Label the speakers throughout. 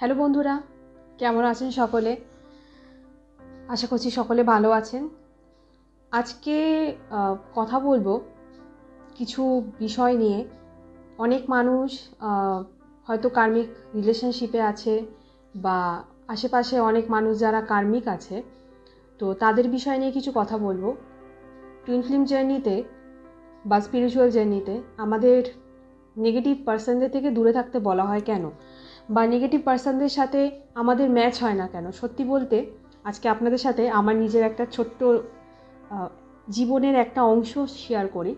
Speaker 1: Hello বন্ধুরা, কেমন আছেন সকলে? আশা করছি সকলে ভালো আছেন। আজকে কথা বলব কিছু বিষয় নিয়ে। অনেক মানুষ হয়তো কার্মিক রিলেশনশিপে আছে বা আশেপাশে অনেক মানুষ যারা কার্মিক আছে, তো তাদের বিষয় নিয়ে কিছু কথা বলব। টুইন ফিল্ম জার্নিতে বা স্পিরিচুয়াল জার্নিতে আমাদের নেগেটিভ পার্সনদের থেকে দূরে থাকতে বলা হয় কেন? বা নেগেটিভ পার্সনদের সাথে আমাদের ম্যাচ হয় না কেন? সত্যি বলতে, আজকে আপনাদের সাথে আমার নিজের একটা ছোট্ট জীবনের একটা অংশ শেয়ার করি।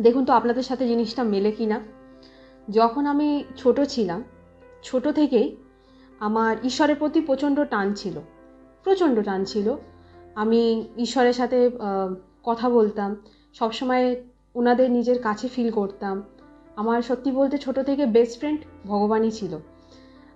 Speaker 1: দেখুন তো আপনাদের সাথে জিনিসটা মেলে কি না যখন আমি ছোট ছিলাম, ছোট থেকেই আমার ঈশ্বরের প্রতি প্রচণ্ড টান ছিল। প্রচণ্ড টান ছিল। আমি ঈশ্বরের সাথে কথা বলতাম, সবসময় ওনাদের নিজের কাছে ফিল করতাম। আমার সত্যি বলতে ছোট থেকে বেস্ট ফ্রেন্ড ভগবানই ছিল।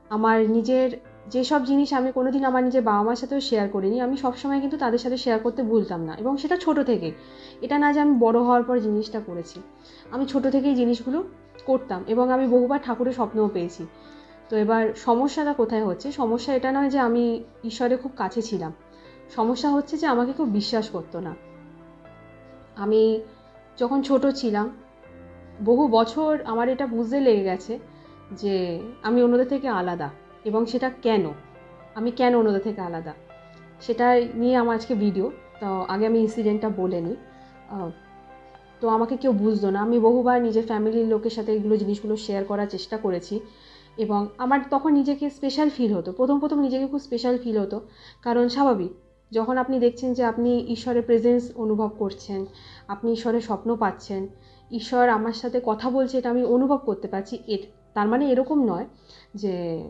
Speaker 1: আমার নিজের যেসব জিনিস আমি কোনোদিন আমার নিজের বাবা মার সাথেও শেয়ার করিনি, আমি সবসময় কিন্তু তাদের সাথে শেয়ার করতে ভুলতাম না এবং সেটা ছোট থেকে। এটা না যে আমি বড় হওয়ার পর জিনিসটা করেছি। আমি ছোট থেকেই জিনিসগুলো করতাম এবং আমি বহুবার ঠাকুরের স্বপ্নও পেয়েছি। তো এবার সমস্যাটা কোথায় হচ্ছে? সমস্যা এটা নয় যে আমি ঈশ্বরের খুব কাছে ছিলাম। সমস্যা হচ্ছে যে আমাকে কেউ বিশ্বাস করতো না। আমি যখন ছোট ছিলাম বহু বছর আমার এটা বুঝতে লেগে গেছে যে আমি অন্যদের থেকে আলাদা এবং সেটা কেন? আমি কেন অন্যদের থেকে আলাদা? সেটা নিয়ে আমার আজকে ভিডিও তো আগে আমি ইনসিডেন্টটা বলে নিই। তো আমাকে কেউ বুঝতো না। আমি বহুবার নিজের ফ্যামিলির লোকের সাথে এগুলো জিনিসগুলো শেয়ার করার চেষ্টা করেছি এবং আমার তখন নিজেকে স্পেশাল ফিল হতো। প্রথম প্রথম নিজেকে খুব স্পেশাল ফিল হতো। কারণ স্বাভাবিক, যখন আপনি দেখছেন যে আপনি ঈশ্বরের প্রেজেন্স অনুভব করছেন, আপনি ঈশ্বরের স্বপ্ন পাচ্ছেন ঈশ্বর আমার সাথে কথা বলছে এটা আমি অনুভব করতে পারছি। এর তার মানে এরকম নয় যে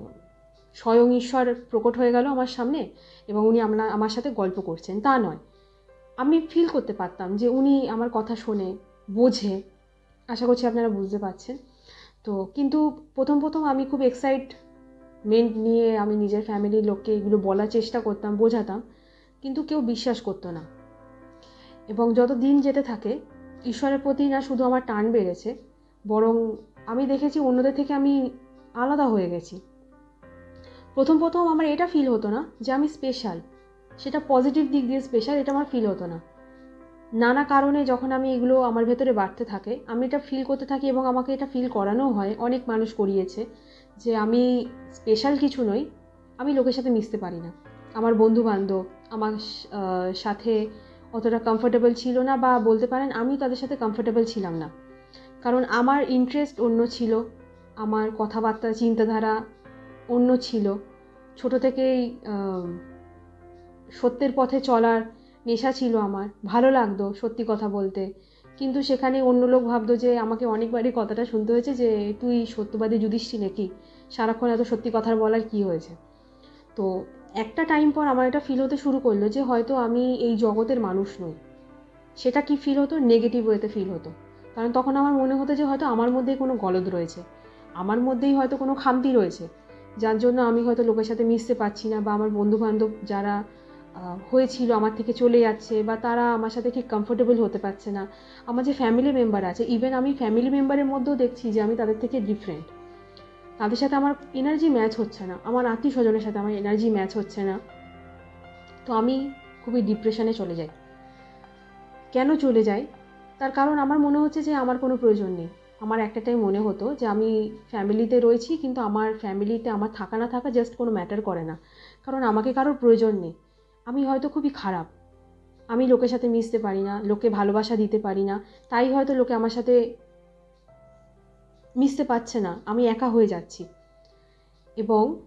Speaker 1: স্বয়ং ঈশ্বর প্রকট হয়ে গেল আমার সামনে এবং উনি আমরা আমার সাথে গল্প করছেন। তা নয়। আমি ফিল করতে পারতাম যে উনি আমার কথা শোনে, বোঝে। আশা করছি আপনারা বুঝতে পারছেন। তো কিন্তু প্রথম প্রথম আমি খুব এক্সাইটমেন্ট নিয়ে আমি নিজের ফ্যামিলির লোককে এগুলো বলার চেষ্টা করতাম, বোঝাতাম। কিন্তু কেউ বিশ্বাস করতো না। এবং যত দিন যেতে থাকে ঈশ্বরের প্রতি না শুধু আমার টান বেড়েছে, বরং আমি দেখেছি অন্যদের থেকে আমি আলাদা হয়ে গেছি। প্রথম প্রথম আমার এটা ফিল হতো না যে আমি স্পেশাল সেটা পজিটিভ দিক দিয়ে স্পেশাল এটা আমার ফিল হতো না। নানা কারণে যখন আমি এগুলো আমার ভেতরে বাড়তে থাকে, আমি এটা ফিল করতে থাকি এবং আমাকে এটা ফিল করানো হয়, অনেক মানুষ করিয়েছে যে আমি স্পেশাল কিছু নই, আমি লোকের সাথে মিশতে পারি না। আমার বন্ধু বান্ধব আমার সাথে অতটা কমফোর্টেবল ছিল না বা বলতে পারেন আমি তাদের সাথে কমফোর্টেবল ছিলাম না। কারণ আমার ইন্টারেস্ট অন্য ছিল, আমার কথাবার্তা, চিন্তাধারা অন্য ছিল। ছোট থেকেই সত্যের পথে চলার নেশা ছিল আমার। ভালো লাগতো সত্যি কথা বলতে। কিন্তু সেখানে অন্য লোক ভাবতো যে আমাকে অনেকবারই কথাটা শুনতে হয়েছে যে, তুই সত্যবাদী যুধিষ্ঠি নাকি? সারাক্ষণ এত সত্যি কথা বলার কি হয়েছে? তো একটা টাইম পর আমার এটা ফিল হতে শুরু করল যে হয়তো আমি এই জগতের মানুষ নই। সেটা কি ফিল হতো? নেগেটিভ ওয়েতে ফিল হতো। কারণ তখন আমার মনে হতো যে হয়তো আমার মধ্যেই কোনো গলদ রয়েছে। আমার মধ্যেই হয়তো কোনো খামতি রয়েছে। যার জন্য আমি হয়তো লোকের সাথে মিশতে পারছি না বা আমার বন্ধু বান্ধব যারা হয়েছিল আমার থেকে চলে যাচ্ছে বা তারা আমার সাথে ঠিক কমফোর্টেবল হতে পারছে না। আমার যে ফ্যামিলি মেম্বার আছে ইভেন আমি ফ্যামিলি মেম্বারের মধ্যেও দেখছি যে আমি তাদের থেকে ডিফারেন্ট তাদের সাথে আমার এনার্জি ম্যাচ হচ্ছে না। আমার আত্মীয় স্বজনের সাথে আমার এনার্জি ম্যাচ হচ্ছে না। তো আমি খুবই ডিপ্রেশনে চলে যাই। কেন চলে যাই? তার কারণ আমার মনে হচ্ছে যে আমার কোনো প্রয়োজন নেই। আমার একটা টাইম মনে হতো যে আমি ফ্যামিলিতে রয়েছি, কিন্তু আমার ফ্যামিলিতে আমার থাকা না থাকা জাস্ট কোনো ম্যাটার করে না। কারণ আমাকে কারোর প্রয়োজন নেই। আমি হয়তো খুবই খারাপ। আমি লোকের সাথে মিশতে পারি না লোকে ভালোবাসা দিতে পারি না। তাই হয়তো লোকে আমার সাথে মিশতে পারছে না, আমি একা হয়ে যাচ্ছি। এবং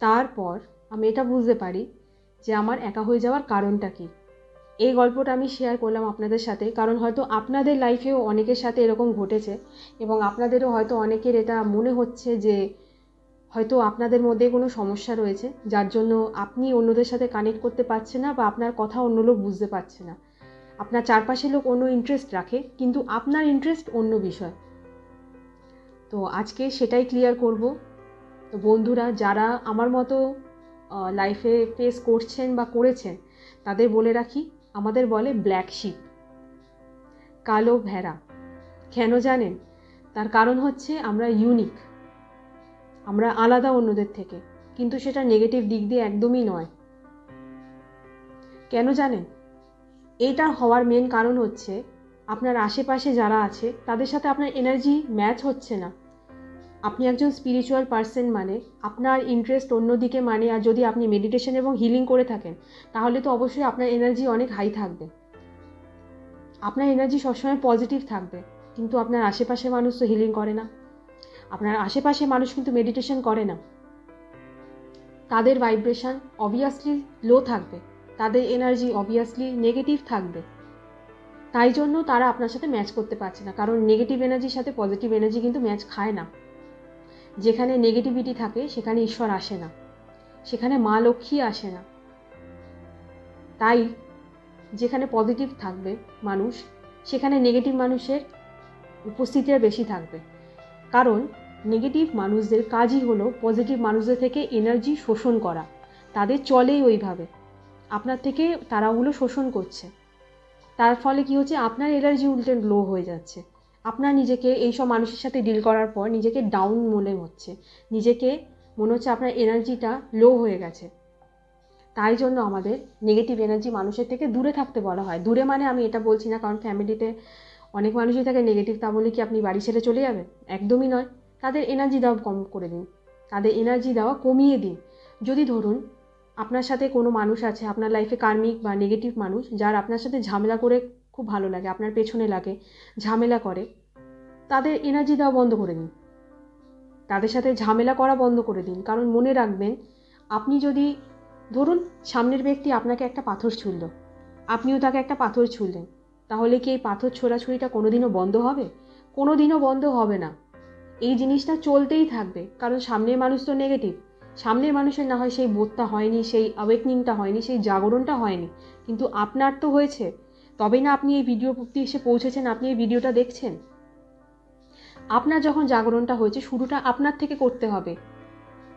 Speaker 1: তারপর আমি এটা বুঝতে পারি যে আমার একা হয়ে যাওয়ার কারণটা কী। এই গল্পটা আমি শেয়ার করলাম আপনাদের সাথে, কারণ হয়তো আপনাদের লাইফেও অনেকের সাথে এরকম ঘটেছে এবং আপনাদেরও হয়তো অনেকের এটা মনে হচ্ছে যে হয়তো আপনাদের মধ্যে কোনো সমস্যা রয়েছে, যার জন্য আপনি অন্যদের সাথে কানেক্ট করতে পারছেন না বা আপনার কথা অন্য লোক বুঝতে পারছে না। আপনার চারপাশের লোক অন্য ইন্টারেস্ট রাখে, কিন্তু আপনার ইন্টারেস্ট অন্য বিষয়। তো আজকে সেটাই ক্লিয়ার করব। তো বন্ধুরা, যারা আমার মতো লাইফে ফেস করছেন বা করেছেন, তাদের বলে রাখি, আমাদের বলে ব্ল্যাক শিপ কালো ভেড়া। কেন জানেন? তার কারণ হচ্ছে আমরা ইউনিক আমরা আলাদা অন্যদের থেকে, কিন্তু সেটা নেগেটিভ দিক দিয়ে একদমই নয়। কেন জানেন? এইটার হওয়ার মেন কারণ হচ্ছে আপনার আশেপাশে যারা আছে, তাদের সাথে আপনার এনার্জি ম্যাচ হচ্ছে না। আপনি একজন স্পিরিচুয়াল পার্সন মানে আপনার ইন্টারেস্ট অন্যদিকে মানে আর যদি আপনি মেডিটেশন এবং হিলিং করে থাকেন, তাহলে তো অবশ্যই আপনার এনার্জি অনেক হাই থাকবে। আপনার এনার্জি সবসময় পজিটিভ থাকবে, কিন্তু আপনার আশেপাশে মানুষ তো হিলিং করে না। আপনার আশেপাশে মানুষ কিন্তু মেডিটেশন করে না। তাদের ভাইব্রেশন অবভিয়াসলি লো থাকবে, তাদের এনার্জি অবভিয়াসলি নেগেটিভ থাকবে। তাই জন্য তারা আপনার সাথে ম্যাচ করতে পারছে না। কারণ নেগেটিভ এনার্জির সাথে পজিটিভ এনার্জি কিন্তু ম্যাচ খায় না। যেখানে নেগেটিভিটি থাকে, সেখানে ঈশ্বর আসে না। সেখানে মা লক্ষ্মী আসে না। তাই যেখানে পজিটিভ থাকবে মানুষ, সেখানে নেগেটিভ মানুষের উপস্থিতিটা বেশি থাকবে। কারণ নেগেটিভ মানুষদের কাজই হলো পজিটিভ মানুষদের থেকে এনার্জি শোষণ করা। তাদের চলেই ওইভাবে। আপনার থেকে তারা ওগুলো শোষণ করছে। তার ফলে কি হচ্ছে? আপনার এনার্জি উল্টে লো হয়ে যাচ্ছে। আপনার নিজেকে এইসব মানুষের সাথে ডিল করার পর নিজেকে ডাউন মনে হচ্ছে। নিজেকে মনে হচ্ছে আপনার এনার্জিটা লো হয়ে গেছে। তাই জন্য আমাদের নেগেটিভ এনার্জি মানুষের থেকে দূরে থাকতে বলা হয়। দূরে মানে আমি এটা বলছি না, কারণ ফ্যামিলিতে অনেক মানুষই থাকে নেগেটিভ তা বলে কি আপনি বাড়ি ছেড়ে চলে যাবেন? একদমই নয়। তাদের এনার্জি দেওয়া কম করে দিন। তাদের এনার্জি দেওয়া কমিয়ে দিন। যদি ধরুন আপনার সাথে কোনো মানুষ আছে, আপনার লাইফে কার্মিক বা নেগেটিভ মানুষ, যার আপনার সাথে ঝামেলা করে খুব ভালো লাগে, আপনার পেছনে লাগে, ঝামেলা করে, তাদের এনার্জি দেওয়া বন্ধ করে দিন। তাদের সাথে ঝামেলা করা বন্ধ করে দিন। কারণ মনে রাখবেন, আপনি যদি, ধরুন সামনের ব্যক্তি আপনাকে একটা পাথর ছুঁড়ল, আপনিও তাকে একটা পাথর ছুঁড়লেন, তাহলে কি এই পাথর ছোড়াছুড়িটা কোনো দিনও বন্ধ হবে? কোনো দিনও বন্ধ হবে না। এই জিনিসটা চলতেই থাকবে, কারণ সামনের মানুষ তো নেগেটিভ সামনের মানুষের না হয় সেই বোধটা হয়নি, সেই অ্যাওয়েকনিংটা হয়নি, সেই জাগরণটা হয়নি। কিন্তু আপনার তো হয়েছে। তবেই না আপনি এই ভিডিও প্রতি এসে পৌঁছেছেন, আপনি এই ভিডিওটা দেখছেন? আপনার যখন জাগরণটা হয়েছে, শুরুটা আপনার থেকে করতে হবে।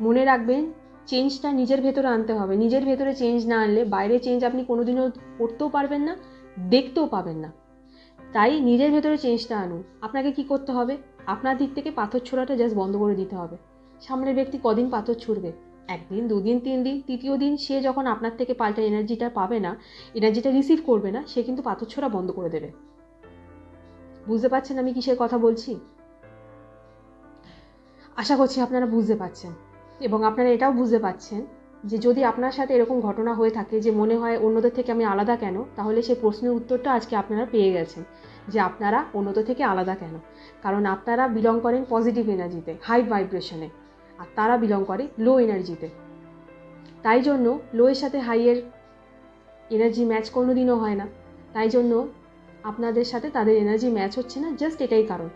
Speaker 1: মনে রাখবেন চেঞ্জটা নিজের ভেতরে আনতে হবে। নিজের ভেতরে চেঞ্জ না আনলে বাইরে চেঞ্জ আপনি কোনোদিনও করতেও পারবেন না, দেখতেও পাবেন না। তাই নিজের ভেতরে চেঞ্জটা আনুন। আপনাকে কি করতে হবে? আপনার দিক থেকে পাথর ছোড়াটা জাস্ট বন্ধ করে দিতে হবে। সামনের ব্যক্তি কদিন পাথর ছুড়বে? একদিন, দুদিন তিন দিন তৃতীয় দিন সে যখন আপনার থেকে পাল্টা এনার্জিটা পাবে না, এনার্জিটা রিসিভ করবে না, সে কিন্তু পাথর ছোড়া বন্ধ করে দেবে। বুঝতে পারছেন আমি কিসের কথা বলছি? আশা করছি আপনারা বুঝতে পারছেন। এবং আপনারা এটাও বুঝতে পারছেন যে যদি আপনার সাথে এরকম ঘটনা হয়ে থাকে যে মনে হয় অন্যদের থেকে আমি আলাদা কেন, তাহলে সেই প্রশ্নের উত্তরটা আজকে আপনারা পেয়ে গেছেন যে আপনারা অন্যদের থেকে আলাদা কেন। কারণ আপনারা বিলং করেন পজিটিভ এনার্জিতে হাই ভাইব্রেশনে আর তারা বিলং করে লো এনার্জিতে তাই জন্য লো এর সাথে হাইয়ের এনার্জি ম্যাচ কোনো দিনও হয় না। তাই জন্য আপনাদের সাথে তাদের এনার্জি ম্যাচ হচ্ছে না জাস্ট এটাই কারণ।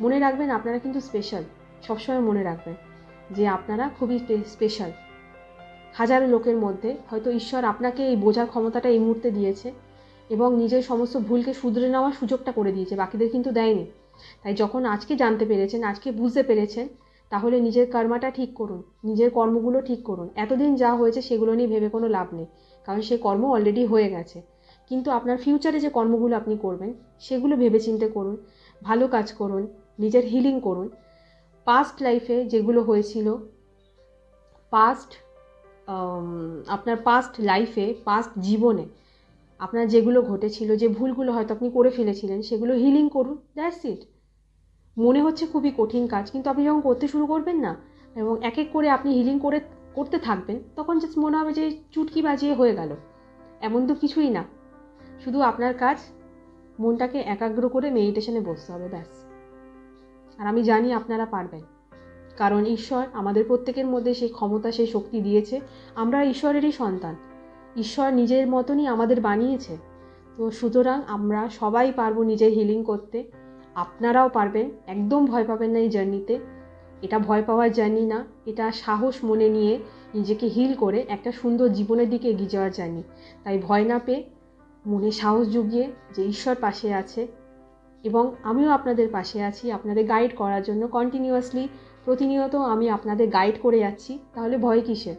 Speaker 1: মনে রাখবেন, আপনারা কিন্তু স্পেশাল সবসময় মনে রাখবেন যে আপনারা খুবই স্পেশাল হাজারো লোকের মধ্যে হয়তো ঈশ্বর আপনাকে এই বোঝার ক্ষমতাটা এই মুহূর্তে দিয়েছে এবং নিজের সমস্ত ভুলকে শুধরে নেওয়ার সুযোগটা করে দিয়েছে, বাকিদের কিন্তু দেয়নি। তাই যখন আজকে জানতে পেরেছেন, আজকে বুঝতে পেরেছেন তাহলে নিজের কর্মাটা ঠিক করুন, নিজের কর্মগুলো ঠিক করুন। এতদিন যা হয়েছে সেগুলো নিয়ে ভেবে কোনো লাভ নেই, কারণ সে কর্ম অলরেডি হয়ে গেছে। কিন্তু আপনার ফিউচারে যে কর্মগুলো আপনি করবেন, সেগুলো ভেবে চিন্তে করুন, ভালো কাজ করুন, নিজের হিলিং করুন। পাস্ট লাইফে যেগুলো হয়েছিল পাস্ট আপনার পাস্ট লাইফে পাস্ট জীবনে আপনার যেগুলো ঘটেছিল, যে ভুলগুলো হয়তো আপনি করে ফেলেছিলেন, সেগুলো হিলিং করুন দ্যাটস ইট মনে হচ্ছে খুবই কঠিন কাজ, কিন্তু আপনি যখন করতে শুরু করবেন না এবং এক এক করে আপনি হিলিং করে, করতে থাকবেন, তখন জাস্ট মনে হবে যে চুটকি বাজিয়ে হয়ে গেল। এমন তো কিছুই না। শুধু আপনার কাজ, মনটাকে একাগ্র করে মেডিটেশনে বসতে হবে, ব্যাস। আর আমি জানি আপনারা পারবেন। কারণ ঈশ্বর আমাদের প্রত্যেকের মধ্যে সেই ক্ষমতা, সেই শক্তি দিয়েছে। আমরা ঈশ্বরেরই সন্তান। ঈশ্বর নিজের মতনই আমাদের বানিয়েছে। তো সুতরাং আমরা সবাই পারব নিজের হিলিং করতে। আপনারাও পারবেন, একদম ভয় পাবেন না এই জার্নিতে। এটা ভয় পাওয়ার জার্নি না, এটা সাহস মনে নিয়ে নিজেকে হিল করে একটা সুন্দর জীবনের দিকে এগিয়ে যাওয়ার জার্নি। তাই ভয় না পেয়ে মনে সাহস জুগিয়ে যে ঈশ্বর পাশে আছে এবং আমিও আপনাদের পাশে আছি, আপনাদের গাইড করার জন্য কন্টিনিউয়াসলি প্রতিনিয়ত আমি আপনাদের গাইড করে যাচ্ছি। তাহলে ভয় কিসের?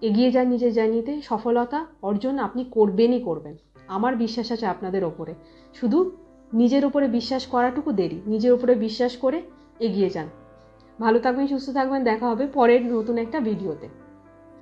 Speaker 1: এগিয়ে যান নিজের জার্নিতে, সফলতা অর্জন আপনি করবেনই করবেন। আমার বিশ্বাস আছে আপনাদের ওপরে। শুধু নিজের উপরে বিশ্বাস করাটুকু দেরি। নিজের উপরে বিশ্বাস করে এগিয়ে যান। ভালো থাকবেন, সুস্থ থাকবেন, দেখা হবে পরের নতুন একটা ভিডিওতে।